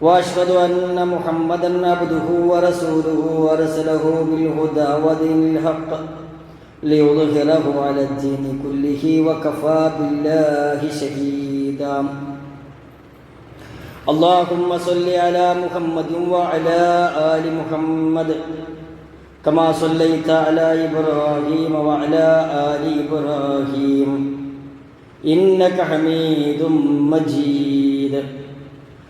وأشهد أن محمدا عبده ورسوله ورسله بالهدى ودين الحق ليظهره على الدين كله وكفى بالله شهيدا. اللهم صل على محمد وعلى آل محمد كما صليت على إبراهيم وعلى آل إبراهيم. إنك حميد مجيد.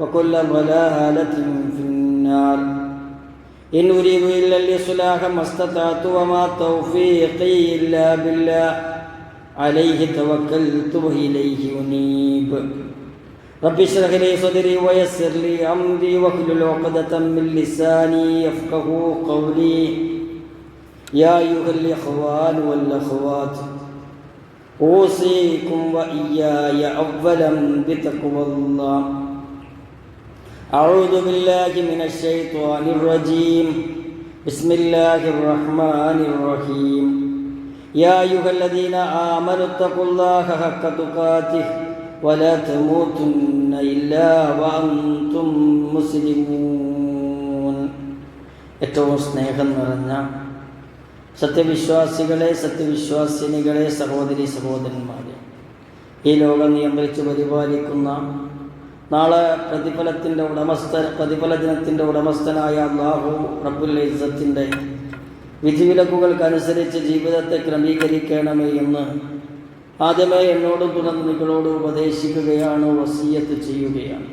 وكل ضلالة في النار. إن أريد إلا الإصلاح ما استطعت وما توفيقي إلا بالله. عليه توكلت وإليه أنيب. رب اشرح لي صدري ويسر لي أمري واحلل عقدة من لساني يفقه قولي. يا أيها الإخوان والأخوات أوصيكم وإياي أولا بتقوى الله. أعوذ بالله من الشيطان الرجيم بسم الله الرحمن الرحيم يا أيها الذين آمنوا اتقوا الله حق تقاته ولا تموتن إلا وأنتم مسلمون ഏറ്റവും സ്നേഹം നിറഞ്ഞ സത്യവിശ്വാസികളെ സത്യവിശ്വാസിനികളെ സഹോദരി സഹോദരന്മാരെ ഈ ലോകം നിയന്ത്രിച്ച് പരിപാലിക്കുന്ന നാളെ പ്രതിഫലത്തിന്റെ ഉടമസ്ഥ പ്രതിഫല ദിനത്തിന്റെ ഉടമസ്ഥനായ അള്ളാഹു റബ്ബുൽ ഇസത്തിന്റെ വിധിവിലക്കുകൾക്കനുസരിച്ച് ജീവിതത്തെ ക്രമീകരിക്കണമേ എന്ന് ആദ്യമേ എന്നോടും തുടർന്ന് നിങ്ങളോട് ഉപദേശിക്കുകയാണ് വസീയത്ത് ചെയ്യുകയാണ്.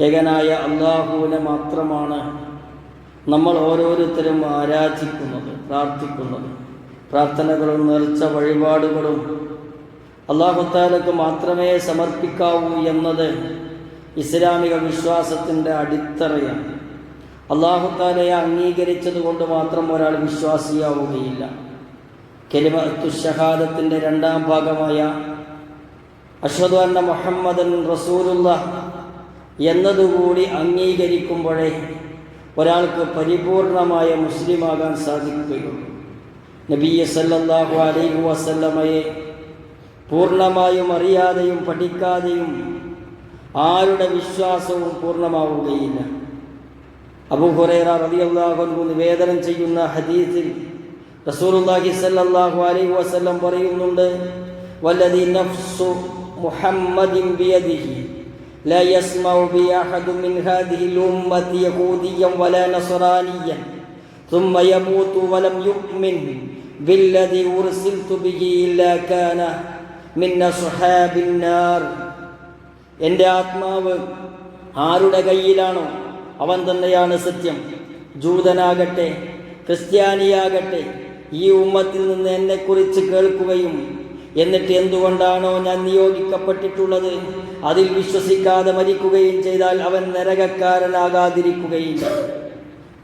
ഏകനായ അള്ളാഹുവിനെ മാത്രമാണ് നമ്മൾ ഓരോരുത്തരും ആരാധിക്കുന്നത് പ്രാർത്ഥിക്കുന്നത്. പ്രാർത്ഥനകളും നേർച്ച വഴിപാടുകളും അള്ളാഹുത്താലക്ക് മാത്രമേ സമർപ്പിക്കാവൂ എന്നത് ഇസ്ലാമിക വിശ്വാസത്തിന്റെ അടിത്തറയാണ്. അള്ളാഹുത്താലയെ അംഗീകരിച്ചത് കൊണ്ട് മാത്രം ഒരാൾ വിശ്വാസിയാവുകയില്ല. കെലിമത്തു ഷഹാദത്തിന്റെ രണ്ടാം ഭാഗമായ അശ്വത് അന്ന മുഹമ്മദൻ റസൂലുള്ള എന്നതുകൂടി അംഗീകരിക്കുമ്പോഴേ ഒരാൾക്ക് പരിപൂർണമായ മുസ്ലിമാകാൻ സാധിക്കുകയുള്ളൂ. നബീ സല്ലാഹു അലൈഹു വസല്ലമയെ പൂർണ്ണമായും അറിയാതെയും പഠിക്കാതെയും ആരുടെ വിശ്വാസവും പൂർണ്ണമാവുകയില്ല അബൂഹുറൈറ റളിയല്ലാഹു നിവേദനം ചെയ്യുന്ന ഹദീസിൽ റസൂലുള്ളാഹി സല്ലല്ലാഹു അലൈഹി വസല്ലം പറയുന്നുണ്ട് വല്ലദി നഫ്സു മുഹമ്മദിൻ ബിയദിഹി لا يسمع بي أحد من هذه الأمة يهوديا ولا نصرانيا ثم يموت ولم يؤمن بالذي أرسلت به إلا كان മിന്നസുഹാബിന്നാർ എന്റെ ആത്മാവ് ആരുടെ കയ്യിലാണോ അവൻ തന്നെയാണ് സത്യം. ജൂതനാകട്ടെ ക്രിസ്ത്യാനിയാകട്ടെ ഈ ഉമ്മത്തിൽ നിന്ന് എന്നെക്കുറിച്ച് കേൾക്കുകയും എന്നിട്ട് എന്തുകൊണ്ടാണോ ഞാൻ നിയോഗിക്കപ്പെട്ടിട്ടുള്ളത്? അതിൽ വിശ്വസിക്കാതെ മരിക്കുകയും ചെയ്താൽ അവൻ നരകക്കാരനാകാതിരിക്കുകയില്ല.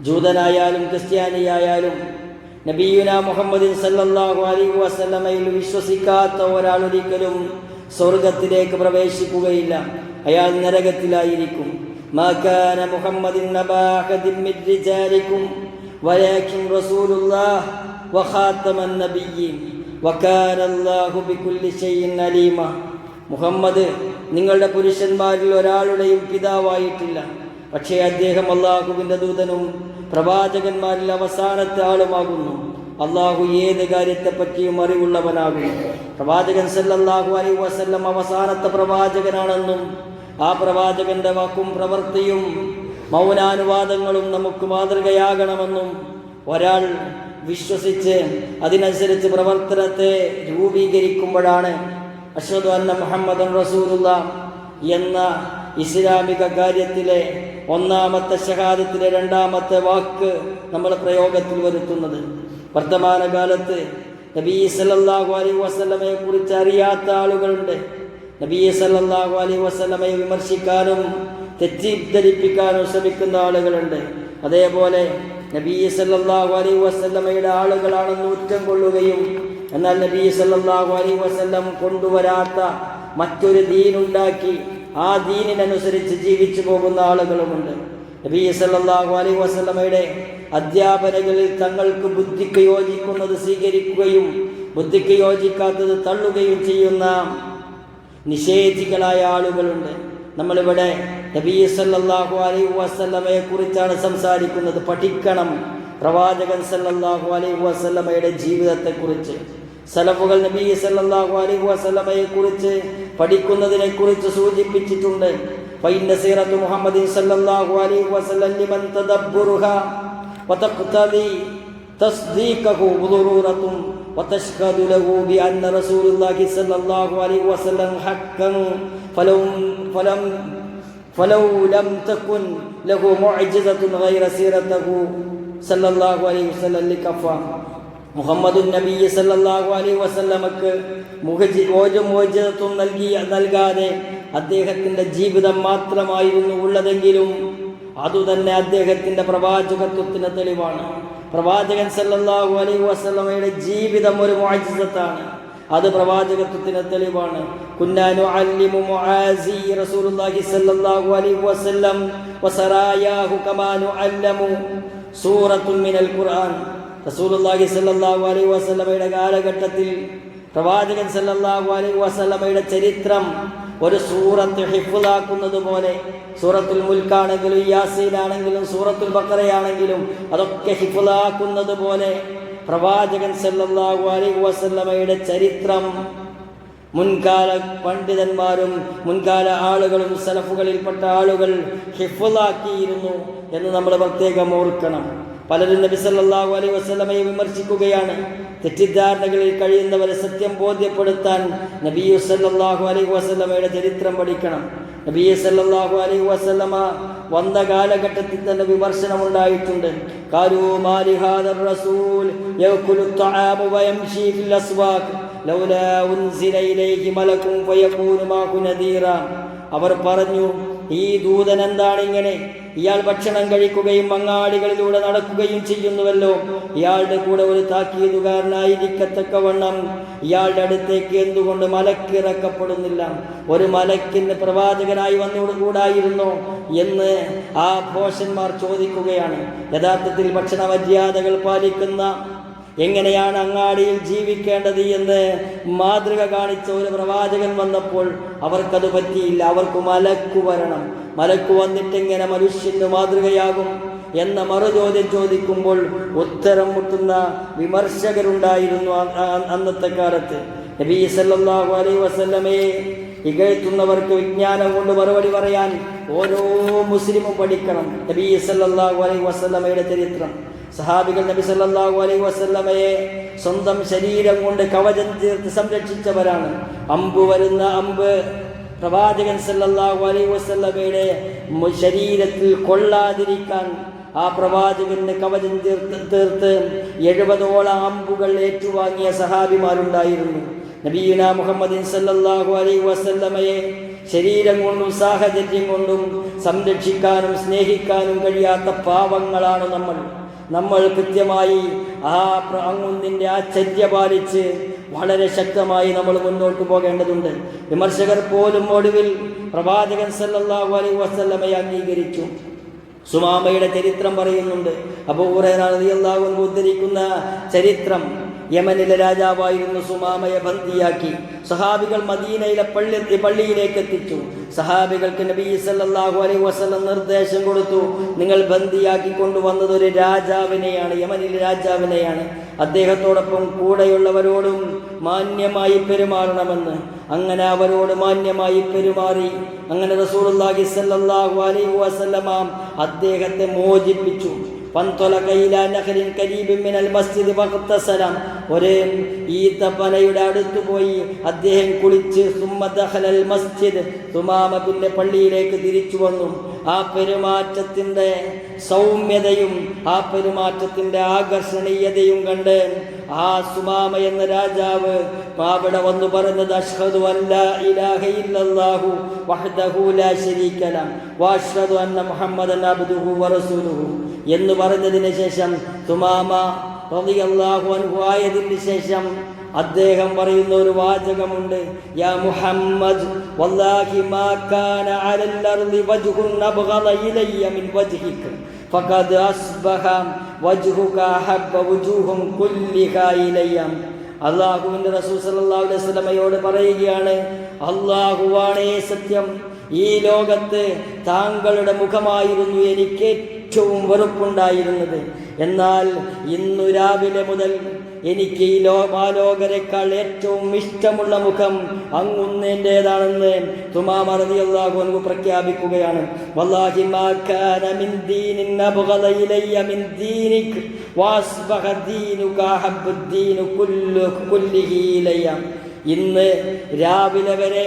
ജൂതനായാലും ക്രിസ്ത്യാനിയായാലും നബിയുന മുഹമ്മദിൻ സല്ലാഹു അലൈഹി വസ്ലമയിൽ വിശ്വസിക്കാത്ത ഒരാൾ ഒരിക്കലും സ്വർഗത്തിലേക്ക് പ്രവേശിക്കുകയില്ല. അയാൾ നരകത്തിലായിരിക്കും. മാക്കാന മുഹമ്മദിൻ നബാഹദിൻ മിദ്രിജാലിക്കും വലാകിൻ റസൂലുള്ളാഹ് വഖാതമൻ നബിയ്യീൻ. വകാന അല്ലാഹു ബികുല്ലി ഷൈഇൻ അലീമ. മുഹമ്മദ് നിങ്ങളുടെ പുരുഷന്മാരിൽ ഒരാളുടെയും പിതാവായിട്ടില്ല. പക്ഷേ അദ്ദേഹം അള്ളാഹുവിന്റെ ദൂതനും പ്രവാചകന്മാരിൽ അവസാനത്തെ ആളുമാകുന്നു. അള്ളാഹു ഏത് കാര്യത്തെപ്പറ്റിയും അറിവുള്ളവനാകുന്നു. പ്രവാചകൻ സല്ലാഹു അലൈ വസല്ലം അവസാനത്തെ പ്രവാചകനാണെന്നും ആ പ്രവാചകന്റെ വാക്കും പ്രവൃത്തിയും മൗനാനുവാദങ്ങളും നമുക്ക് മാതൃകയാകണമെന്നും ഒരാൾ വിശ്വസിച്ച് അതിനനുസരിച്ച് പ്രവർത്തനത്തെ രൂപീകരിക്കുമ്പോഴാണ് അഷ്ഹദു അന്ന മുഹമ്മദ് റസൂലുള്ള എന്ന ഇസ്ലാമിക കാര്യത്തിലെ ഒന്നാമത്തെ ഷഹാദത്തിലെ രണ്ടാമത്തെ വാക്ക് നമ്മൾ പ്രയോഗത്തിൽ വരുത്തുന്നത്. വർത്തമാനകാലത്ത് നബീ സല്ലാഹു അലൈഹി വസ്ലമയെ കുറിച്ച് അറിയാത്ത ആളുകളുണ്ട്. നബീ സല്ലാഹു അലൈഹി വസ്ലമയെ വിമർശിക്കാനും തെറ്റിദ്ധരിപ്പിക്കാനും ശ്രമിക്കുന്ന ആളുകളുണ്ട്. അതേപോലെ നബീ സല്ലാഹു അലൈഹി വസ്ലമയുടെ ആളുകളാണെന്ന് ഉറ്റം കൊള്ളുകയും എന്നാൽ നബീ സല്ലാഹു അലൈഹി വസല്ലം കൊണ്ടുവരാത്ത മറ്റൊരു ദീനുണ്ടാക്കി ആ ദീനിനനുസരിച്ച് ജീവിച്ചു പോകുന്ന ആളുകളുമുണ്ട്. നബി സല്ലാഹു അലൈ വസ്ലമയുടെ അധ്യാപനകളിൽ തങ്ങൾക്ക് ബുദ്ധിക്ക് യോജിക്കുന്നത് സ്വീകരിക്കുകയും ബുദ്ധിക്ക് യോജിക്കാത്തത് തള്ളുകയും ചെയ്യുന്ന നിഷേധികളായ ആളുകളുണ്ട്. നമ്മളിവിടെ നബി സല്ലാഹു അലൈ വസ്ലമയെ കുറിച്ചാണ് സംസാരിക്കുന്നത്. പഠിക്കണം പ്രവാചകൻ സല്ലാഹു അലൈ വസ്ലമയുടെ ജീവിതത്തെക്കുറിച്ച്. സലഫുകൾ നബി സല്ലല്ലാഹു അലൈഹി വസല്ലമയെ കുറിച്ച് പഠിക്കുന്നതിനെ കുറിച്ച് സൂചിപ്പിച്ചിട്ടുണ്ട് ഫൈന സീറത്തു മുഹമ്മദിൻ സല്ലല്ലാഹു അലൈഹി വസല്ലം ലിമൻ തദബ്ബുറുഹ വതഖ്തദി تصديقه ضرورة وتشهد له بأن رسول الله صلى الله عليه وسلم حقا فلو فلم فلو لم تكن له معجزة غير سيرته صلى الله عليه وسلم لكفى മുഹമ്മദ് നബി സല്ലാഹു അലൈ വസല്ലമക്ക് മുഖജി ഓജം നൽകി നൽകാതെ അദ്ദേഹത്തിന്റെ ജീവിതം മാത്രമായിരുന്നു ഉള്ളതെങ്കിലും അതുതന്നെ അദ്ദേഹത്തിന്റെ പ്രവാചകത്വത്തിന് തെളിവാണ്. പ്രവാചകൻ സല്ലാഹു അലൈ വസ്ലമയുടെ ജീവിതം ഒരു മോചിതത്താണ് അത് പ്രവാചകത്വത്തിന് തെളിവാണ്. കുന്നാനു മുആസി റസൂലുള്ളാഹി അലൈഹി വസല്ലം കമാനു അല്ലമു സൂറത്തുൻ മിനൽ ഖുർആൻ. റസൂലുള്ളാഹി സല്ലല്ലാഹു അലൈഹി വസല്ലമയുടെ കാലഘട്ടത്തിൽ പ്രവാചകൻ സല്ലാഹു അലൈ വസ്ലമയുടെ ചരിത്രം ഒരു സൂറത്ത് ഹിഫുലാക്കുന്നത് പോലെ സൂറത്തുൽ മുൽക്കാണെങ്കിലും യാസീനാണെങ്കിലും സൂറത്തുൽ ബക്കറയാണെങ്കിലും അതൊക്കെ ഹിഫുലാക്കുന്നത് പോലെ പ്രവാചകൻ സല്ലാഹു അലൈ വസ്ലമയുടെ ചരിത്രം മുൻകാല പണ്ഡിതന്മാരും മുൻകാല ആളുകളും സലഫുകളിൽപ്പെട്ട ആളുകൾ ഹിഫുലാക്കിയിരുന്നു എന്ന് നമ്മൾ പ്രത്യേകം ഓർക്കണം. പലരും നബിസല്ലാഹു അലൈ വസ്ലമയെ വിമർശിക്കുകയാണ്. തെറ്റിദ്ധാരണകളിൽ കഴിയുന്നവരെ സത്യം ബോധ്യപ്പെടുത്താൻ നബിയു സല്ലാഹു അലൈ വസ്ലമയുടെ ചരിത്രം പഠിക്കണം. നബിയെ സല്ലാഹു അലൈ വസ്ലമ വന്ന കാലഘട്ടത്തിൽ തന്നെ വിമർശനം ഉണ്ടായിട്ടുണ്ട് അവർ പറഞ്ഞു ഈ ദൂതൻ എന്താണ് ഇങ്ങനെ? ഇയാൾ ഭക്ഷണം കഴിക്കുകയും അങ്ങാടികളിലൂടെ നടക്കുകയും ചെയ്യുന്നുവല്ലോ. ഇയാളുടെ കൂടെ ഒരു താക്കീതുകാരനായിരിക്കത്തക്കവണ്ണം ഇയാളുടെ അടുത്തേക്ക് എന്തുകൊണ്ട് മലക്കിറക്കപ്പെടുന്നില്ല? ഒരു മലക്കിന് പ്രവാചകനായി വന്നുകൂടായിരുന്നോ എന്ന് ആ ഭോഷന്മാർ ചോദിക്കുകയാണ്. യഥാർത്ഥത്തിൽ ഭക്ഷണ മര്യാദകൾ പാലിക്കുന്ന എങ്ങനെയാണ് അങ്ങാടിയിൽ ജീവിക്കേണ്ടത് എന്ന് മാതൃക കാണിച്ച ഒരു പ്രവാചകൻ വന്നപ്പോൾ അവർക്കത് പറ്റിയില്ല. അവർക്ക് മലക്കു വരണം. മലക്കു വന്നിട്ടെങ്ങനെ മനുഷ്യന് മാതൃകയാകും എന്ന മറുചോദ്യം ചോദിക്കുമ്പോൾ ഉത്തരം മുട്ടുന്ന വിമർശകരുണ്ടായിരുന്നു അന്നത്തെ കാലത്ത്. നബി സല്ലല്ലാഹു അലൈഹി വസല്ലമയെ ഇകഴ്ത്തുന്നവർക്ക് വിജ്ഞാനം കൊണ്ട് മറുപടി പറയാൻ ഓരോ മുസ്ലിമും പഠിക്കണം. നബി സല്ലല്ലാഹു അലൈഹി വസല്ലമയുടെ ചരിത്രം. സഹാബികൾ നബി സല്ലാഹു അലൈഹി വസല്ലമയെ സ്വന്തം ശരീരം കൊണ്ട് കവചം തീർത്ത് സംരക്ഷിച്ചവരാണ്. അമ്പ് വരുന്ന അമ്പ് പ്രവാചകൻ സല്ലാഹു അലൈഹി വസല്ലമയുടെ മു- ശരീരത്തിൽ കൊള്ളാതിരിക്കാൻ ആ പ്രവാചകന്റെ കവചം തീർത്ത് തീർത്ത് എഴുപതോളം അമ്പുകൾ ഏറ്റുവാങ്ങിയ സഹാബിമാരുണ്ടായിരുന്നു. നബീന മുഹമ്മദിൻ സല്ലാഹു അലൈഹി വസല്ലമയെ ശരീരം കൊണ്ടും സാഹചര്യം കൊണ്ടും സംരക്ഷിക്കാനും സ്നേഹിക്കാനും കഴിയാത്ത പാവങ്ങളാണ് നമ്മൾ. നമ്മൾ കൃത്യമായി ആ അങ്ങുന്നിന്റെ ആ ചര്യ പാലിച്ച് വളരെ ശക്തമായി നമ്മൾ മുന്നോട്ട് പോകേണ്ടതുണ്ട്. വിമർശകർ പോലും ഒടുവിൽ പ്രവാചകൻ സല്ലാഹു അലൈ വസല്ലമയെ അംഗീകരിച്ചു. സുമാമയുടെ ചരിത്രം പറയുന്നുണ്ട്. അപ്പോൾ ഉദ്ധരിക്കുന്ന ചരിത്രം യമനിലെ രാജാവായിരുന്നു സുമാമയെ ബന്ദിയാക്കി സഹാബികൾ മദീനയിലെ പള്ളി പള്ളിയിലേക്ക് എത്തിച്ചു. സഹാബികൾക്ക് നബി സല്ലാഹു അലൈഹി വസ്ലം നിർദ്ദേശം കൊടുത്തു നിങ്ങൾ ബന്ദിയാക്കി കൊണ്ടുവന്നത് ഒരു രാജാവിനെയാണ് യമനിലെ രാജാവിനെയാണ്. അദ്ദേഹത്തോടൊപ്പം കൂടെയുള്ളവരോടും മാന്യമായി പെരുമാറണമെന്ന്. അങ്ങനെ അവരോട് മാന്യമായി പെരുമാറി. അങ്ങനെ റസൂലുള്ളാഹി സല്ലാഹു അലൈഹി വസ്ലമാം അദ്ദേഹത്തെ മോചിപ്പിച്ചു. ഒരു ഈത്തപ്പനയുടെ അടുത്ത് പോയി അദ്ദേഹം കുളിച്ച് മസ്ജിദ് തുമാമ പിന്നെ പള്ളിയിലേക്ക് തിരിച്ചു വന്നു. ആ പെരുമാറ്റത്തിന്റെ സൗമ്യതയും ആ പെരുമാറ്റത്തിന്റെ ആകർഷണീയതയും കണ്ട് ആ സുമാമ എന്ന രാജാവ് അവിടെ വന്നു പറഞ്ഞത് അഷ്ഹദു അല്ല ഇലാഹ ഇല്ലല്ലാഹു വഹ്ദഹു ലാ ശരീക ല വഅഷ്ഹദു അന്ന മുഹമ്മദൻ അബ്ദുഹു വറസൂലുഹു എന്ന് പറഞ്ഞതിന് ശേഷം സുമാമ റളിയല്ലാഹു അൻഹു ആയതിന് ശേഷം അദ്ദേഹം പറയുന്ന ഒരു വാചകമുണ്ട്. യാ മുഹമ്മദ് വല്ലാഹി മാ കാന അലൽ അർളി വജ്ഹുൻ ഇലയ്യ മിൻ വജ്ഹിക ഫഖദ് അസ്ബഹ വജ്ഹുക അഹബ്ബ വജൂഹും കുല്ലിഹ ഇലയ്യ. അള്ളാഹുവിന്റെ റസൂൽ സല്ലല്ലാഹു അലൈഹി വസല്ലമയോട് പറയുകയാണ് അള്ളാഹുവാണേ സത്യം ഈ ലോകത്ത് താങ്കളുടെ മുഖമായിരുന്നു എനിക്ക് ഏറ്റവും വെറുപ്പുണ്ടായിരുന്നത്. എന്നാൽ ഇന്നു രാവിലെ മുതൽ എനിക്ക് ഈ ലോകാലോകരെക്കാൾ ഏറ്റവും ഇഷ്ടമുള്ള മുഖം അങ്ങുന്നേതാണെന്ന് തുമാമറിയാകു അൻഹു പ്രഖ്യാപിക്കുകയാണ്. ഇന്ന് രാവിലെ വരെ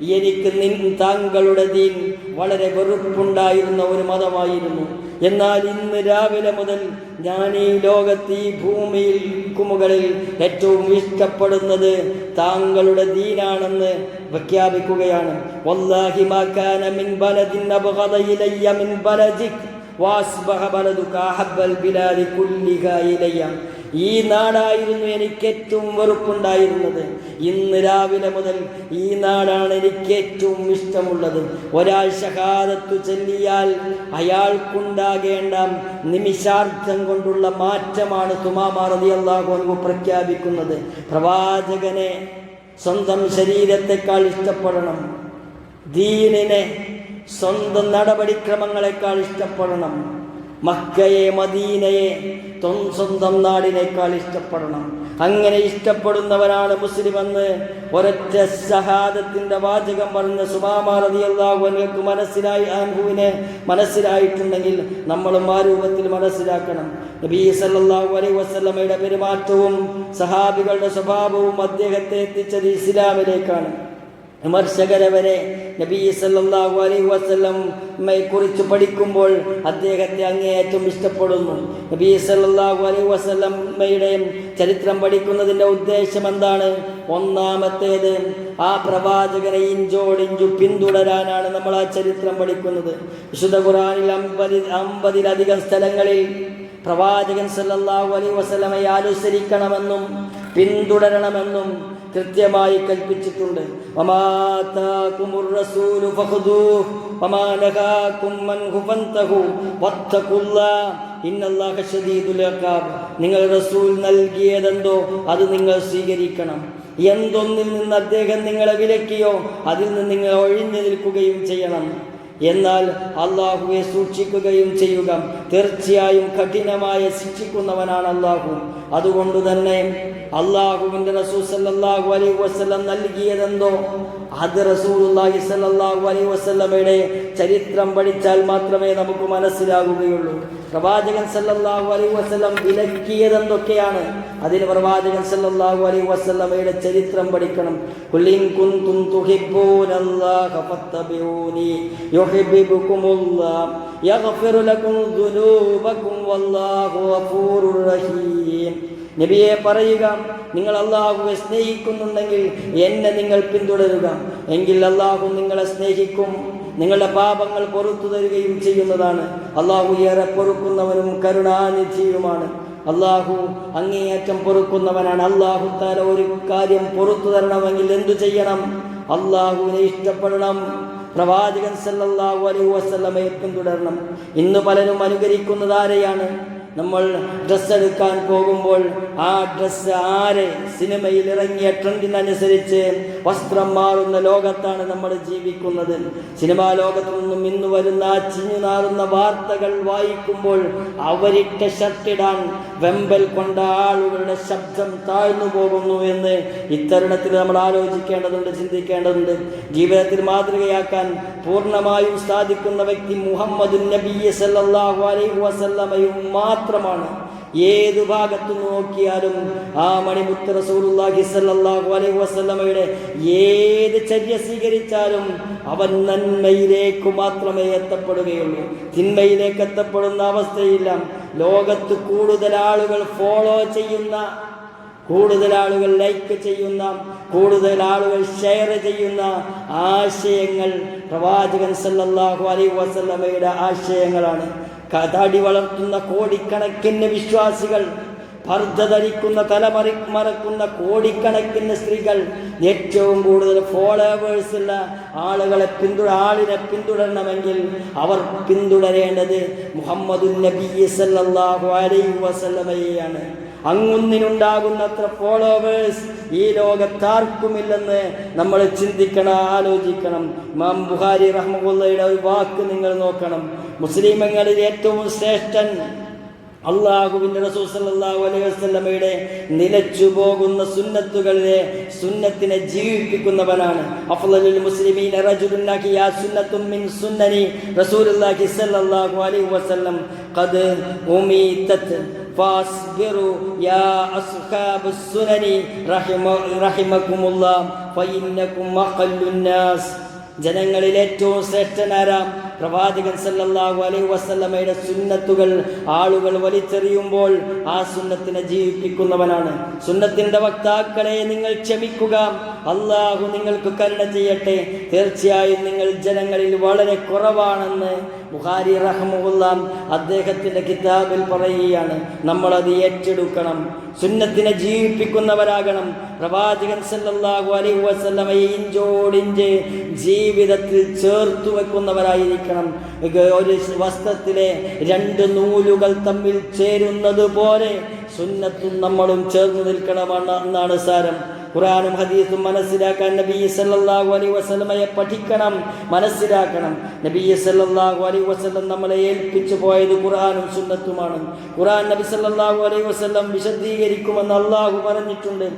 എനിക്ക് നിൻ താങ്കളുടെ ദീൻ വളരെ വെറുപ്പുണ്ടായിരുന്ന ഒരു മതമായിരുന്നു. എന്നാൽ ഇന്ന് രാവിലെ മുതൽ ഞാൻ ഈ ലോകത്ത് ഈ ഭൂമിയിൽ കുമുകളിൽ ഏറ്റവും ഇഷ്ടപ്പെടുന്നത് താങ്കളുടെ ദീനാണെന്ന് പ്രഖ്യാപിക്കുകയാണ്. വല്ലാഹി മിൻ ബലദിൻ മിൻ വാസ്ബഹ ബലദുക അഹബ്ബൽ ബിലാദി കുല്ലിഹ ഇലയ്യ. ഈ നാടായിരുന്നു എനിക്ക് ഏറ്റവും വെറുപ്പുണ്ടായിരുന്നത്. ഇന്ന് രാവിലെ മുതൽ ഈ നാടാണ് എനിക്ക് ഏറ്റവും ഇഷ്ടമുള്ളത്. ഒരാൾ ഷഹാദത്തു ചെല്ലിയാൽ അയാൾക്കുണ്ടാകേണ്ട നിമിഷാർത്ഥം കൊണ്ടുള്ള മാറ്റമാണ് തുമാമാറതി അള്ളാഹു പ്രഖ്യാപിക്കുന്നത്. പ്രവാചകനെ സ്വന്തം ശരീരത്തെക്കാൾ ഇഷ്ടപ്പെടണം. ദീനിനെ സ്വന്തം നടപടിക്രമങ്ങളെക്കാൾ ഇഷ്ടപ്പെടണം. മക്കയെ മദീനയെ സ്വന്തം നാടിനേക്കാൾ ഇഷ്ടപ്പെടണം. അങ്ങനെ ഇഷ്ടപ്പെടുന്നവരാണ് മുസ്ലിം എന്ന് ഒരൊറ്റ സഹാദത്തിന്റെ വാചകം പറഞ്ഞ സുമാമാറിയാഹുവിനക്ക് മനസ്സിലായി അൻഹുവിനെ മനസ്സിലായിട്ടുണ്ടെങ്കിൽ നമ്മളും ആ രൂപത്തിൽ മനസ്സിലാക്കണം. നബി സല്ലല്ലാഹു അലൈഹി വസല്ലമയുടെ പെരുമാറ്റവും സഹാബികളുടെ സ്വഭാവവും അദ്ദേഹത്തെ എത്തിച്ചത് ഇസ്ലാമിലേക്കാണ്. വിമർശകരെ വരെ നബി സല്ലാഹു അലൈഹി വസല്ലമയെ കുറിച്ച് പഠിക്കുമ്പോൾ അദ്ദേഹത്തെ അങ്ങേയറ്റം ഇഷ്ടപ്പെടുന്നു. നബി സല്ലാഹു അലൈഹി വസ്ലമ്മയുടെ ചരിത്രം പഠിക്കുന്നതിന്റെ ഉദ്ദേശം എന്താണ്? ഒന്നാമത്തേത് ആ പ്രവാചകനെ ഇഞ്ചോടിഞ്ചു പിന്തുടരാനാണ് നമ്മൾ ആ ചരിത്രം പഠിക്കുന്നത്. വിശുദ്ധ ഖുറാനിൽ അമ്പതി അമ്പതിലധികം സ്ഥലങ്ങളിൽ പ്രവാചകൻ സല്ലാഹു അലൈഹി വസ്ലമയെ അനുസരിക്കണമെന്നും പിന്തുടരണമെന്നും കൃത്യമായി കൽപ്പിച്ചിട്ടുണ്ട്. നിങ്ങൾ റസൂൽ നൽകിയതെന്തോ അത് നിങ്ങൾ സ്വീകരിക്കണം. എന്തൊന്നിൽ നിന്ന് അദ്ദേഹം നിങ്ങളെ വിലക്കിയോ അതിൽ നിന്ന് നിങ്ങൾ ഒഴിഞ്ഞു നിൽക്കുകയും ചെയ്യണം. എന്നാൽ അള്ളാഹുവെ സൂക്ഷിക്കുകയും ചെയ്യുക. തീർച്ചയായും കഠിനമായ ശിക്ഷിക്കുന്നവനാണ് അള്ളാഹു. അതുകൊണ്ട് തന്നെ അള്ളാഹുവിന്റെ റസൂൽ സല്ലാഹു അലൈ വസ്ലം നൽകിയതെന്തോ? അത് റസൂലുള്ളാഹി സല്ലാഹു അലൈ വസ്ലമയുടെ ചരിത്രം പഠിച്ചാൽ മാത്രമേ നമുക്ക് മനസ്സിലാകുകയുള്ളൂ. പ്രവാചകൻ സല്ലല്ലാഹു അലൈഹി വസ്ലം വിലക്കിയതെന്തൊക്കെയാണ്? അതിന് പ്രവാചകൻ സല്ലല്ലാഹു അലൈഹി വസ്ലമയുടെ ചരിത്രം പഠിക്കണം. കുന്തും നബിയെ പറയുക നിങ്ങൾ അള്ളാഹുവെ സ്നേഹിക്കുന്നുണ്ടെങ്കിൽ എന്നെ നിങ്ങൾ പിന്തുടരുക. എങ്കിൽ അള്ളാഹു നിങ്ങളെ സ്നേഹിക്കും. നിങ്ങളുടെ പാപങ്ങൾ പൊറത്തു തരികയും ചെയ്യുന്നതാണ്. അള്ളാഹു ഏറെ പൊറുക്കുന്നവനും കരുണാനിധിയുമാണ്. അള്ളാഹു അങ്ങേയറ്റം പൊറുക്കുന്നവനാണ്. അള്ളാഹു താര ഒരു കാര്യം പൊറത്തു തരണമെങ്കിൽ എന്തു ചെയ്യണം? അള്ളാഹുവിനെ ഇഷ്ടപ്പെടണം. പ്രവാചകൻ സല്ലാഹു അലൈഹി വസ്ലമയെ പിന്തുടരണം. ഇന്ന് പലരും അനുകരിക്കുന്നത് ആരെയാണ്? നമ്മൾ ഡ്രസ്സ് എടുക്കാൻ പോകുമ്പോൾ ആ ഡ്രസ്സ് ആരെ സിനിമയിൽ ഇറങ്ങിയ ട്രെൻഡിനനുസരിച്ച് വസ്ത്രം മാറുന്ന ലോകത്താണ് നമ്മൾ ജീവിക്കുന്നത്. സിനിമാ ലോകത്തു നിന്നും ഇന്ന് വരുന്ന ചിഞ്ഞു നാറുന്ന വാർത്തകൾ വായിക്കുമ്പോൾ അവരിട്ട ഷർട്ടിടാൻ വെമ്പൽ കൊണ്ട ആളുകളുടെ ശബ്ദം താഴ്ന്നു പോകുന്നു എന്ന് ഇത്തരുണത്തിൽ നമ്മൾ ആലോചിക്കേണ്ടതുണ്ട് ചിന്തിക്കേണ്ടതുണ്ട്. ജീവിതത്തിൽ മാതൃകയാക്കാൻ പൂർണമായും സാധിക്കുന്ന വ്യക്തി മുഹമ്മദ് നബി സല്ലല്ലാഹു അലൈഹി വസല്ലമയും മാത്രമാണ്. ഏതു ഭാഗത്തു നോക്കിയാലും ആ മണിമുത്ത് റസൂലുള്ളാഹി സല്ലല്ലാഹു അലൈഹി വസല്ലമയുടെ ഏത് ചര്യ സ്വീകരിച്ചാലും അവൻ നന്മയിലേക്ക് മാത്രമേ എത്തപ്പെടുകയുള്ളൂ. തിന്മയിലേക്ക് എത്തപ്പെടുന്ന അവസ്ഥയില്ല. ലോകത്ത് കൂടുതൽ ആളുകൾ ഫോളോ ചെയ്യുന്ന കൂടുതൽ ആളുകൾ ലൈക്ക് ചെയ്യുന്ന കൂടുതൽ ആളുകൾ ഷെയർ ചെയ്യുന്ന ആശയങ്ങൾ പ്രവാചകൻ സല്ലല്ലാഹു അലൈഹി വസല്ലമയുടെ ആശയങ്ങളാണ്. കഥാടി വളർത്തുന്ന കോടിക്കണക്കിന് വിശ്വാസികൾ പർദ്ധ ധരിക്കുന്ന തലമറി മറക്കുന്ന കോടിക്കണക്കിന് സ്ത്രീകൾ ഏറ്റവും കൂടുതൽ ഫോളോവേഴ്സ് ഉള്ള ആളുകളെ പിന്തുട ആളിനെ പിന്തുടരണമെങ്കിൽ അവർ പിന്തുടരേണ്ടത് മുഹമ്മദുൽ നബി സല്ലല്ലാഹു അലൈഹി വസല്ലമയെയാണ്. അങ്ങുന്നിനുണ്ടാകുന്നത്ര ഫോളോവേഴ്സ് ഈ ലോകത്താർക്കുമില്ലെന്ന് നമ്മൾ ചിന്തിക്കണം ആലോചിക്കണം. മാം ബുഹാരി റഹ്മുള്ളയുടെ ഒരു വാക്ക് നിങ്ങൾ നോക്കണം. മുസ്ലിമങ്ങളിൽ ഏറ്റവും ശ്രേഷ്ഠൻ അള്ളാഹുവിന്റെ റസൂൽ സല്ലല്ലാഹു അലൈഹി വസല്ലമയുടെ നിലച്ചു പോകുന്ന സുന്നത്തുകളിലെ സുന്നത്തിനെ ജീവിപ്പിക്കുന്നവനാണ് അഫ്ളലുൽ മുസ്ലിമീന റജുലുൻ നഹിയ സുന്നത്തും മിൻ സുന്നനി റസൂലുള്ളാഹി സല്ലല്ലാഹു അലൈഹി വസല്ലം ഖദ് ഉമീതത് فاصبروا يا أصحاب السنن رحم رحمكم الله فإنكم أقل الناس ജനങ്ങളിൽ ഏറ്റവും ശ്രേഷ്ഠനാരാം പ്രവാചകൻ സല്ലല്ലാഹു അലൈഹി വസല്ലമയുടെ സുന്നത്തുകൾ. ആളുകൾ വലിച്ചെറിയുമ്പോൾ ആ സുന്നത്തിനെ ജീവിപ്പിക്കുന്നവനാണ്. സുന്നത്തിന്റെ വക്താക്കളെ നിങ്ങൾ ക്ഷമിക്കുക. അള്ളാഹു നിങ്ങൾക്ക് കരുണ ചെയ്യട്ടെ. തീർച്ചയായും നിങ്ങൾ ജനങ്ങളിൽ വളരെ കുറവാണെന്ന് ബുഖാരി റഹ്മുല്ലാം അദ്ദേഹത്തിന്റെ കിതാബിൽ പറയുകയാണ് നമ്മളത് ഏറ്റെടുക്കണം. സുന്നത്തിനെ ജീവിപ്പിക്കുന്നവരാകണം. പ്രവാചകൻ സല്ലാഹു അലൈഹി വസല്ലമയെ ഇഞ്ചോടിഞ്ച് ജീവിതത്തിൽ ചേർത്തു വെക്കുന്നവരായിരിക്കണം. ഒരു വസ്ത്രത്തിലെ രണ്ട് നൂലുകൾ തമ്മിൽ ചേരുന്നത് പോലെ സുന്നത്തും നമ്മളും ചേർന്ന് നിൽക്കണമെന്ന് എന്നാണ് സാരം. ഖുറാനും ഹദീസും മനസ്സിലാക്കാൻ നബി സല്ലാഹു അലൈ വസല്ലമയെ പഠിക്കണം മനസ്സിലാക്കണം. നബി സല്ലാഹു അലൈ വസ്ലം നമ്മളെ ഏൽപ്പിച്ചു പോയത് ഖുറാനും സുന്നത്തുമാണ്. ഖുറാൻ നബി സല്ലാഹു അലൈ വസ്ലം വിശദീകരിക്കുമെന്ന് അള്ളാഹു പറഞ്ഞിട്ടുണ്ട്.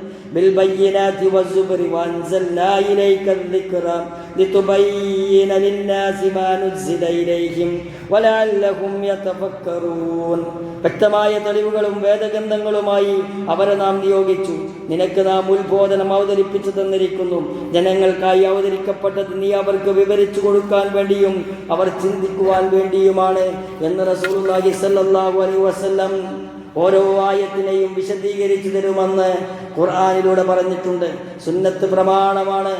വ്യക്തമായ തെളിവുകളും വേദഗ്രന്ഥങ്ങളുമായി അവരെ നാം നിയോഗിച്ചു. നിനക്ക് നാം ഉത്ബോധനം അവതരിപ്പിച്ചു തന്നിരിക്കുന്നു. ജനങ്ങൾക്കായി അവതരിക്കപ്പെട്ടത് നീ അവർക്ക് വിവരിച്ചു കൊടുക്കാൻ വേണ്ടിയും അവർ ചിന്തിക്കുവാൻ വേണ്ടിയുമാണ് എന്ന് റസൂലുള്ളാഹി സല്ലല്ലാഹു അലൈഹി വസല്ലം ഓരോ ആയത്തിനെയും വിശദീകരിച്ചു തരുമെന്ന് ഖുർആാനിലൂടെ പറഞ്ഞിട്ടുണ്ട്. സുന്നത്ത് പ്രമാണമാണ്.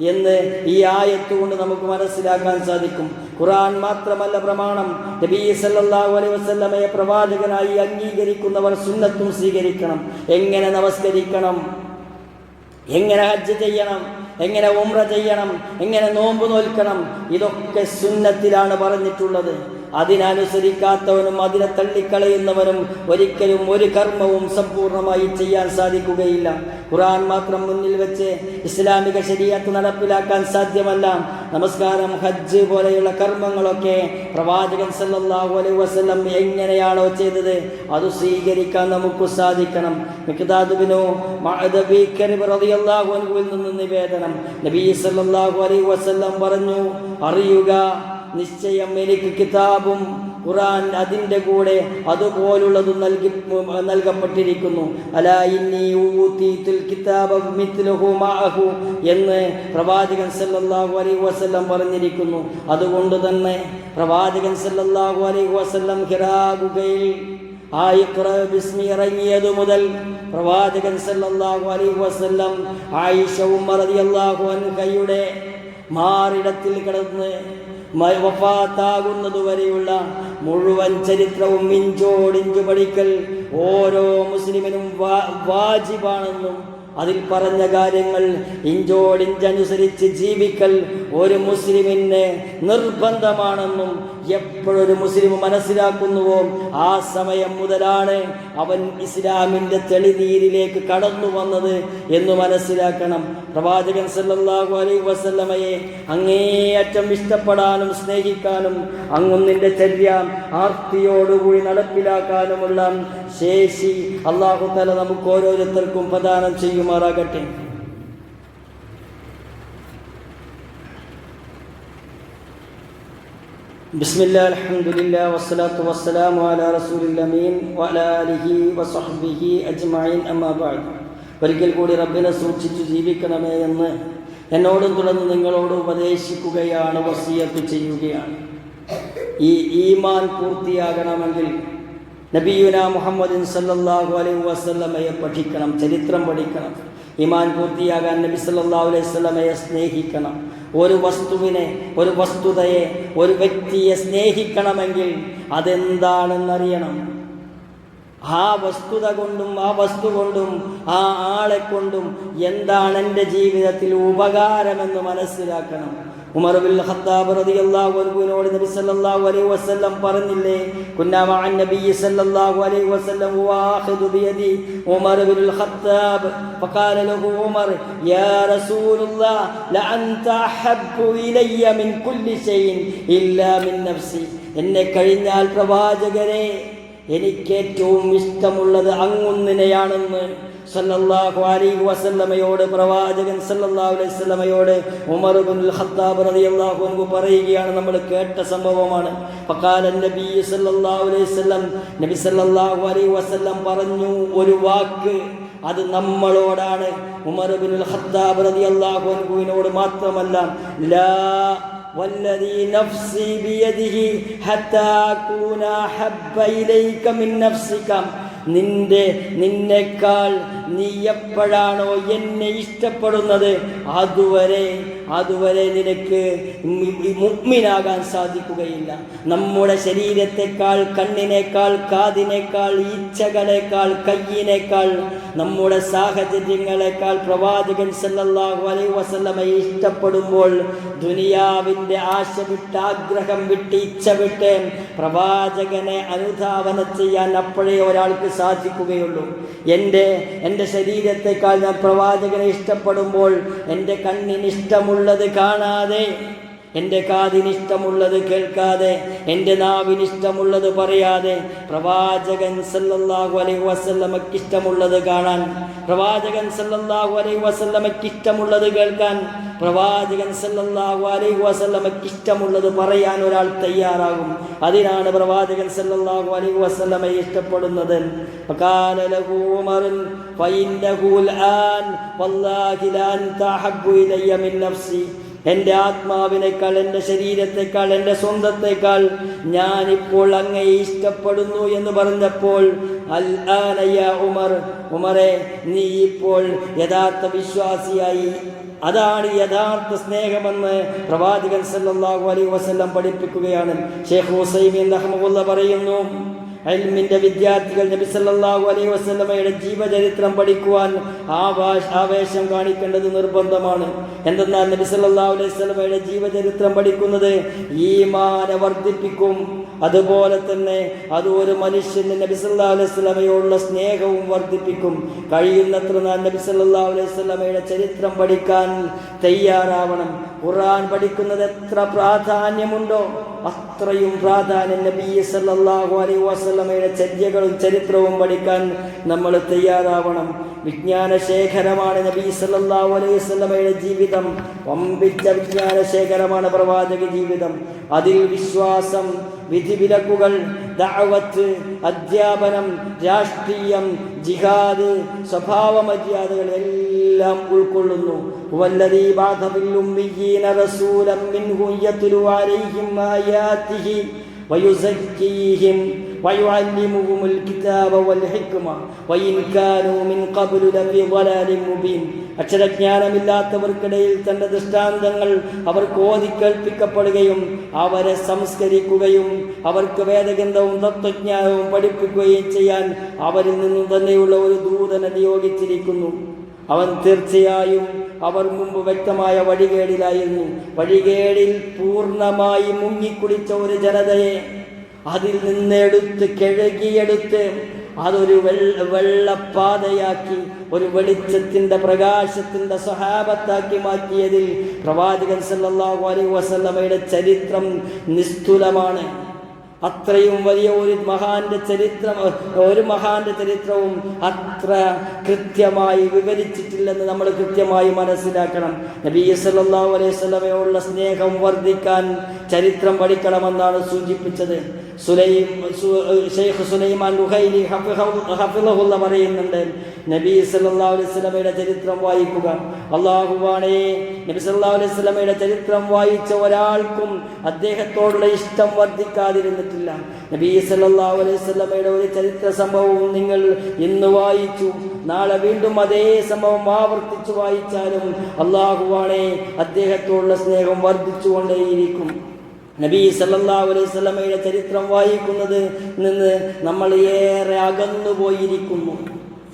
എന്ന് ഈ ആയത്ത് കൊണ്ട് നമുക്ക് മനസ്സിലാക്കാൻ സാധിക്കും. ഖുറാൻ മാത്രമല്ല പ്രമാണം. നബി സല്ലല്ലാഹു അലൈഹി വസല്ലമയെ പ്രവാചകനായി അംഗീകരിക്കുന്നവർ സുന്നത്തും സ്വീകരിക്കണം. എങ്ങനെ നമസ്കരിക്കണം? എങ്ങനെ ഹജ്ജ് ചെയ്യണം? എങ്ങനെ ഉമ്ര ചെയ്യണം? എങ്ങനെ നോമ്പ് നോൽക്കണം? ഇതൊക്കെ സുന്നത്തിലാണ് പറഞ്ഞിട്ടുള്ളത്. അതിനനുസരിക്കാത്തവനും അതിനെ തള്ളിക്കളയുന്നവനും ഒരിക്കലും ഒരു കർമ്മവും സമ്പൂർണമായി ചെയ്യാൻ സാധിക്കുകയില്ല. ഖുർആൻ മാത്രം മുന്നിൽ വെച്ച് ഇസ്ലാമിക ശരീരത്ത് നടപ്പിലാക്കാൻ സാധ്യമല്ല. നമസ്കാരം ഹജ്ജ് പോലെയുള്ള കർമ്മങ്ങളൊക്കെ പ്രവാചകൻ സല്ലല്ലാഹു അലൈഹി വസല്ലം എങ്ങനെയാണോ ചെയ്തത് അത് സ്വീകരിക്കാൻ നമുക്ക് സാധിക്കണം. മിഖ്ദാദുബിനു മഅദബി കരീബ് റളിയല്ലാഹു അൻഹുവിൽ നിന്ന് നിവേദനം. നബി സല്ലല്ലാഹു അലൈഹി വസല്ലം പറഞ്ഞു അറിയുക നിശ്ചയം എനിക്ക് കിതാബും ഖുറാൻ അതിന്റെ കൂടെ അതുപോലുള്ളത് നൽകി നൽകപ്പെട്ടിരിക്കുന്നു. അലാ എന്ന് പ്രവാചകൻ സല്ലാഹു അലൈഹി വസ്ലം പറഞ്ഞിരിക്കുന്നു. അതുകൊണ്ട് തന്നെ പ്രവാചകൻ സല്ലാഹു അലൈഹി വസ്ലം ഹിറാ ഗുഹയിൽ ആ ഇഖ്റ ബിസ്മി ഇറങ്ങിയതു മുതൽ പ്രവാചകൻ സല്ലല്ലാഹു അലൈഹി വസല്ലം ആയിഷ ഉമ്മർ റളിയല്ലാഹു അൻഹയുടെ മാറിടത്തിൽ കിടന്ന് വഫാത്താകുന്നതുവരെയുള്ള മുഴുവൻ ചരിത്രവും ഇഞ്ചോടിഞ്ചു പഠിക്കൽ ഓരോ മുസ്ലിമിനും വാജിബാണെന്നും അതിൽ പറഞ്ഞ കാര്യങ്ങൾ ഇഞ്ചോടിഞ്ചനുസരിച്ച് ജീവിക്കൽ ഒരു മുസ്ലിമിന് നിർബന്ധമാണെന്നും എപ്പോഴൊരു മുസ്ലിം മനസ്സിലാക്കുന്നുവോ? ആ സമയം മുതലാണ് അവൻ ഇസ്ലാമിന്റെ തെളിനീരിലേക്ക് കടന്നു വന്നത് എന്ന് മനസ്സിലാക്കണം. പ്രവാചകൻ സല്ലാഹു അലൈ വസല്ലമയെ അങ്ങേയറ്റം ഇഷ്ടപ്പെടാനും സ്നേഹിക്കാനും അങ്ങുന്നിന്റെ ചര്യ ആർത്തിയോടുകൂടി നടപ്പിലാക്കാനുമുള്ള ശേഷി അള്ളാഹു തല നമുക്ക് ഓരോരുത്തർക്കും പ്രദാനം ചെയ്യുമാറാകട്ടെ. بسم الله الحمد لله والصلاة والسلام على رسول الأمين وعلى آله وصحبه أجمعين أما بعد ഒരിക്കൽ കൂടി റബ്ബിനെ സൂക്ഷിച്ചു ജീവിക്കണമേ എന്ന് എന്നോടും തുടർന്ന് നിങ്ങളോട് ഉപദേശിക്കുകയാണ് വസീയത്ത് ചെയ്യുകയാണ് ഈ ഈമാൻ പൂർത്തിയാകണമെങ്കിൽ നബിയുന മുഹമ്മദിൻ സല്ലല്ലാഹു അലൈഹി വസല്ലമയെ പഠിക്കണം ചരിത്രം പഠിക്കണം ഈമാൻ പൂർത്തിയാകാൻ നബി സല്ലല്ലാഹു അലൈഹി വസല്ലമയെ സ്നേഹിക്കണം ഒരു വസ്തുവിനെ ഒരു വസ്തുതയെ ഒരു വ്യക്തിയെ സ്നേഹിക്കണമെങ്കിൽ അതെന്താണെന്നറിയണം? ആ വസ്തുത കൊണ്ടും ആ വസ്തു കൊണ്ടും ആ ആളെ കൊണ്ടും എന്താണ് എന്റെ ജീവിതത്തിൽ ഉപകാരമെന്ന് മനസ്സിലാക്കണം. ഉമർ ബിൻ ഖത്താബ് റളിയല്ലാഹു അൻഹുവിനോട് നബി സല്ലല്ലാഹു അലൈഹി വസല്ലം പറഞ്ഞില്ലേ കുന്നാ മഅൻ നബി സല്ലല്ലാഹു അലൈഹി വസല്ലം വാഖിദു ബിയദി ഉമർ ബിൻ ഖത്താബ് فقال له عمر يا رسول الله لأنت أحب إلي من كل شيء إلا من نفسي എന്നെ കഴിഞ്ഞാൽ പ്രവാചകരെ എനിക്ക് ഏറ്റവും ഇഷ്ടമുള്ളത് അങ്ങുന്നിനെയാണെന്ന് സല്ലല്ലാഹു അലൈഹി വസല്ലമയോട് പ്രവാചകൻ സല്ലല്ലാഹു അലൈഹി വസല്ലമയോട് ഉമർ ഇബ്നുൽ ഖത്താബ് റളിയല്ലാഹു അൻഹു പറയുകയാണ് നമ്മൾ കേട്ട സംഭവമാണ് ഫഖാല നബി സല്ലല്ലാഹു അലൈഹി വസല്ലം നബി സല്ലല്ലാഹു അലൈഹി വസല്ലം പറഞ്ഞു ഒരു വാക്ക് അത് നമ്മളോടാണ് ഉമർ ഇബ്നുൽ ഖത്താബ് റളിയല്ലാഹു അൻഹുവിനോട് മാത്രമല്ല ലാ والذي نفسي بيده حتى أكون أحب إليك من نفسك നിന്റെ നിന്നെക്കാൾ നീ എപ്പോഴാണോ എന്നെ ഇഷ്ടപ്പെടുന്നത്? അതുവരെ അതുവരെ നിനക്ക് മുഗ്മിനാകാൻ സാധിക്കുകയില്ല. നമ്മുടെ ശരീരത്തെക്കാൾ കണ്ണിനേക്കാൾ കാതിനേക്കാൾ ഈച്ചകളേക്കാൾ കയ്യിനേക്കാൾ നമ്മുടെ സാഹചര്യങ്ങളെക്കാൾ പ്രവാചകൻ സല്ലല്ലാഹു അലൈഹി വസല്ലമയെ ഇഷ്ടപ്പെടുമ്പോൾ ദുനിയാവിന്റെ ആശ വിട്ട് ആഗ്രഹം വിട്ട് ഇച്ഛ വിട്ട് പ്രവാചകനെ അനുധാവനം ചെയ്യാൻ അപ്പോഴേ ഒരാൾക്ക് സാധിക്കുകയുള്ളൂ. എന്റെ എന്റെ ശരീരത്തെക്കാൾ ഞാൻ പ്രവാചകനെ ഇഷ്ടപ്പെടുമ്പോൾ എന്റെ കണ്ണിന് ഇഷ്ടമുള്ളത് കാണാതെ എന്റെ കാതിനിഷ്ടമുള്ളത് കേൾക്കാതെ എന്റെ നാവിനിഷ്ടമുള്ളത് പറയാതെ പ്രവാചകൻ സല്ലല്ലാഹു അലൈഹി വസല്ലമക്ക് ഇഷ്ടമുള്ളത് കാണാൻ പ്രവാചകൻ സല്ലല്ലാഹു അലൈഹി വസല്ലമക്ക് ഇഷ്ടമുള്ളത് കേൾക്കാൻ പ്രവാചകൻ സല്ലല്ലാഹു അലൈഹി വസല്ലമയ്ക്ക് ഇഷ്ടമുള്ളത് പറയാൻ ഒരാൾ തയ്യാറാകും അതിനാണ് പ്രവാചകൻ സല്ലല്ലാഹു അലൈഹി വസല്ലമയെ ഇഷ്ടപ്പെടുന്നത് فقال له عمر فإنه الآن والله لا أنت أحب إلي من نفسي എൻ്റെ ആത്മാവിനേക്കാൾ എൻ്റെ ശരീരത്തെക്കാൾ എൻ്റെ സ്വന്തത്തെക്കാൾ ഞാനിപ്പോൾ അങ്ങയെ ഇഷ്ടപ്പെടുന്നു എന്ന് പറഞ്ഞപ്പോൾ അൽ ആനയ ഉമർ ഉമറെ നീ ഇപ്പോൾ യഥാർത്ഥ വിശ്വാസിയായി അതാണ് യഥാർത്ഥ സ്നേഹമെന്ന് പ്രവാചകൻ സല്ലാഹു അലൈഹി വസല്ലം പഠിപ്പിക്കുകയാണ്. ഷേഖ് ഹുസൈമീൻ അഹമ്മദ് പറയുന്നു അൽമിന്റെ വിദ്യാർത്ഥികൾ നബി സല്ലല്ലാഹു അലൈഹി വസല്ലമയുടെ ജീവചരിത്രം പഠിക്കുവാൻ ആവാശ ആവേശം കാണിക്കേണ്ടത് നിർബന്ധമാണ്. എന്തെന്നാൽ നബി സല്ലല്ലാഹു അലൈഹി വസല്ലമയുടെ ജീവചരിത്രം പഠിക്കുന്നത് ഈമാനെ വർദ്ധിപ്പിക്കും. അതുപോലെ തന്നെ അത് ഒരു മനുഷ്യന് നബി അലൈഹിസ്ലമയോടുള്ള സ്നേഹവും വർദ്ധിപ്പിക്കും. കഴിയുന്നത്ര നാം നബി സല്ലല്ലാഹു അലൈഹി വസല്ലമയുടെ ചരിത്രം പഠിക്കാൻ തയ്യാറാവണം. ഖുർആൻ പഠിക്കുന്നത് എത്ര പ്രാധാന്യമുണ്ടോ? അത്രയും പ്രാധാന്യം നബി സല്ലാഹു അലൈഹി വസ്ലമയുടെ ചര്യകളും ചരിത്രവും പഠിക്കാൻ നമ്മൾ തയ്യാറാവണം. വിജ്ഞാന ശേഖരമാണ് നബി സല്ലല്ലാഹു അലൈഹി വസല്ലമയുടെ ജീവിതം. വമ്പിച്ച വിജ്ഞാനശേഖരമാണ് പ്രവാചക ജീവിതം. അതിൽ വിശ്വാസം വിധിവിലക്കുകൾ ദഅവത്ത് അധ്യാപനം രാഷ്ട്രീയം ജിഹാദ് സ്വഭാവ മര്യാദകൾ എല്ലാം ഉൾക്കൊള്ളുന്നു. അലൈഹിം ആയാതിഹി വയുസക്കീഹിം ويعلمهم الكتاب والحكمة وإن كانوا من قبل لفي ضلال مبين അക്ഷരജ്ഞാനമില്ലാത്തവർക്കിടയിൽ തന്റെ ദൃഷ്ടാന്തങ്ങൾ അവർക്ക് ഓതിക്കേൾപ്പിക്കപ്പെടുകയും അവരെ സംസ്കരിക്കുകയും അവർക്ക് വേദഗന്ധവും തത്വജ്ഞാനവും പഠിപ്പിക്കുകയും ചെയ്യാൻ അവരിൽ നിന്നും തന്നെയുള്ള ഒരു ദൂതനെ നിയോഗിച്ചിരിക്കുന്നു അവൻ തീർച്ചയായും അവർ മുമ്പ് വ്യക്തമായ വഴികേടിലായിരുന്നു. വഴികേടിൽ പൂർണമായി മുങ്ങിക്കുളിച്ച ഒരു ജനതയെ അതിൽ നിന്നെടുത്ത് കിഴകിയെടുത്ത് അതൊരു വെള്ള വെള്ളപ്പാതയാക്കി ഒരു വെളിച്ചത്തിന്റെ പ്രകാശത്തിന്റെ സ്വഹാബത്താക്കി മാറ്റിയതിൽ പ്രവാചകൻ സല്ലാഹു അലൈ വസല്ലമയുടെ ചരിത്രം നിസ്തുലമാണ്. അത്രയും വലിയ ഒരു മഹാന്റെ ചരിത്രം ഒരു മഹാന്റെ ചരിത്രവും അത്ര കൃത്യമായി വിവരിച്ചിട്ടില്ലെന്ന് നമ്മൾ കൃത്യമായി മനസ്സിലാക്കണം. നബി സല്ലല്ലാഹു അലൈഹി സ്വലമയോടുള്ള സ്നേഹം വർദ്ധിക്കാൻ ചരിത്രം പഠിക്കണമെന്നാണ് സൂചിപ്പിച്ചത്. സുലൈം സുലൈമാൻ പറയുന്നുണ്ട് നബി സല്ലല്ലാഹു അലൈഹി സ്വലമയുടെ ചരിത്രം വായിക്കുക. അള്ളാഹുവാണേ നബി സല്ലല്ലാഹു അലൈഹി ചരിത്രം വായിച്ച ഒരാൾക്കും അദ്ദേഹത്തോടുള്ള ഇഷ്ടം വർദ്ധിക്കാതിരുന്നിട്ടില്ല. നബി സല്ലല്ലാഹു അലൈഹി ഒരു ചരിത്ര സംഭവവും നിങ്ങൾ ഇന്ന് വായിച്ചു. നാളെ വീണ്ടും അതേ സംഭവം ആവർത്തിച്ചു വായിച്ചാലും അള്ളാഹുവാണെ അദ്ദേഹത്തോടുള്ള സ്നേഹം വർദ്ധിച്ചുകൊണ്ടേയിരിക്കും. നബി സല്ലല്ലാഹു അലൈഹി വസല്ലമയുടെ ചരിത്രം വായിക്കുന്നത് നിന്ന് നമ്മൾ ഏറെ അകന്നു പോയിരിക്കുന്നു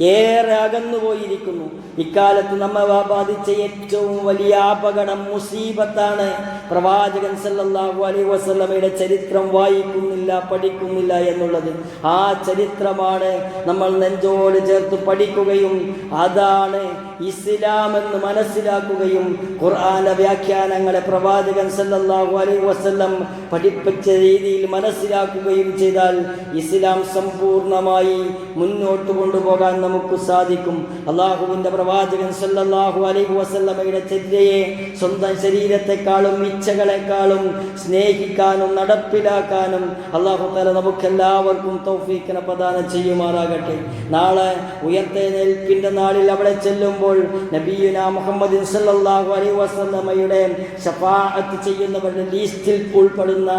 ഏറെ അകന്നു പോയിരിക്കുന്നു ഇക്കാലത്ത് നമ്മെ ബാധിച്ച ഏറ്റവും വലിയ അപകടം മുസീബത്താണ്. പ്രവാചകൻ സല്ലല്ലാഹു അലൈഹി വസല്ലമയുടെ ചരിത്രം വായിക്കുന്നില്ല പഠിക്കുന്നില്ല എന്നുള്ളത്. ആ ചരിത്രമാണ് നമ്മൾ നെഞ്ചോട് ചേർത്ത് പഠിക്കുകയും അതാണ് ഇസ്ലാം എന്ന് മനസ്സിലാക്കുകയും ഖുർആാന വ്യാഖ്യാനങ്ങളെ പ്രവാചകൻ സല്ലല്ലാഹു അലൈഹി വസല്ലം പഠിപ്പിച്ച രീതിയിൽ മനസ്സിലാക്കുകയും ചെയ്താൽ ഇസ്ലാം സമ്പൂർണമായി മുന്നോട്ട് കൊണ്ടുപോകാൻ നമുക്ക് സാധിക്കും. അള്ളാഹുവിന്റെ പ്രവാചകൻ സല്ലാഹു അലൈഹു വസല്ലമയുടെ ചര്യയെ സ്വന്തം ശരീരത്തെക്കാളും ഇച്ഛകളെക്കാളും സ്നേഹിക്കാനും നടപ്പിലാക്കാനും അള്ളാഹു തല നമുക്കെല്ലാവർക്കും തൗഫീഖിനെ പ്രദാനം ചെയ്യുമാറാകട്ടെ. നാളെ ഉയർത്തെഴുന്നേൽപ്പിന്റെ നാളിൽ അവിടെ ചെല്ലുമ്പോൾ നബീന മുഹമ്മദ് സല്ലാഹു അലൈഹി വസല്ലമയുടെ ഷഫാഅത്ത് ചെയ്യുന്നവരുടെ ലീസ്റ്റിൽ ഉൾപ്പെടുന്ന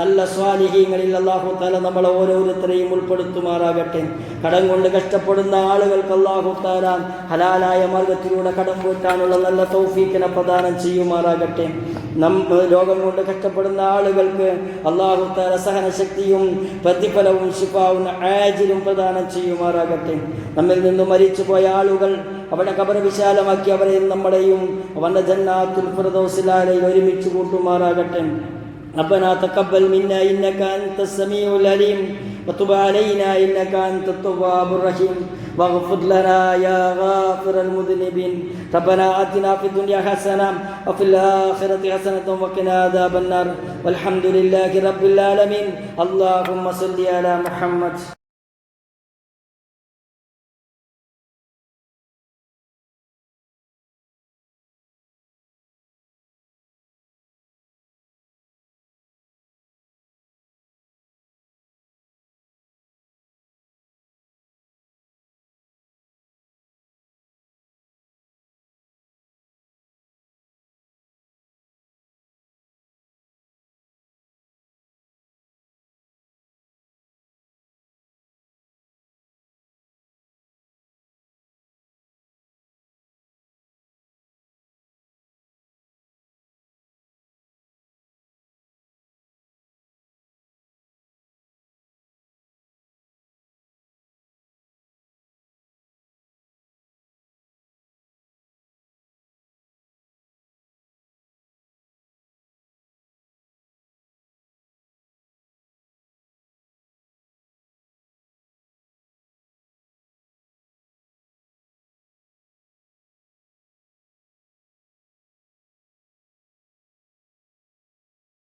നല്ല സ്വാലിഹീങ്ങളിൽ അള്ളാഹു തല നമ്മളെ ഓരോരുത്തരെയും ഉൾപ്പെടുത്തുമാറാകട്ടെ. കടം കൊണ്ട് കഷ്ടപ്പെടുന്ന ആളുകൾക്ക് അള്ളാഹു താല ഹലാലായ മാർഗത്തിലൂടെ കടം വീട്ടാനുള്ള നല്ല തൗഫീഖിനെ പ്രദാനം ചെയ്യുമാറാകട്ടെ നം ലോകം കൊണ്ട് കഷ്ടപ്പെടുന്ന ആളുകൾക്ക് അള്ളാഹു താല സഹനശക്തിയും പ്രതിഫലവും ശിഫാവും ആജിലും പ്രദാനം ചെയ്യുമാറാകട്ടെ നമ്മിൽ നിന്ന് മരിച്ചു പോയ ആളുകൾ അവിടെ കബർ വിശാലമാക്കി അവരെയും നമ്മളെയും അവന്റെ ജന്നാത്തുൽ ഫിർദൗസിലാലയിൽ ഒരുമിച്ച് കൂട്ടുമാറാകട്ടെ ربنا تقبل منا إنك أنت السميع العليم وتب علينا إنك أنت التواب الرحيم واغفر لنا يا غافر المذنبين. ربنا آتنا في الدنيا حسنة وفي الآخرة حسنة وقنا عذاب النار. والحمد لله رب العالمين. اللهم صل على محمد.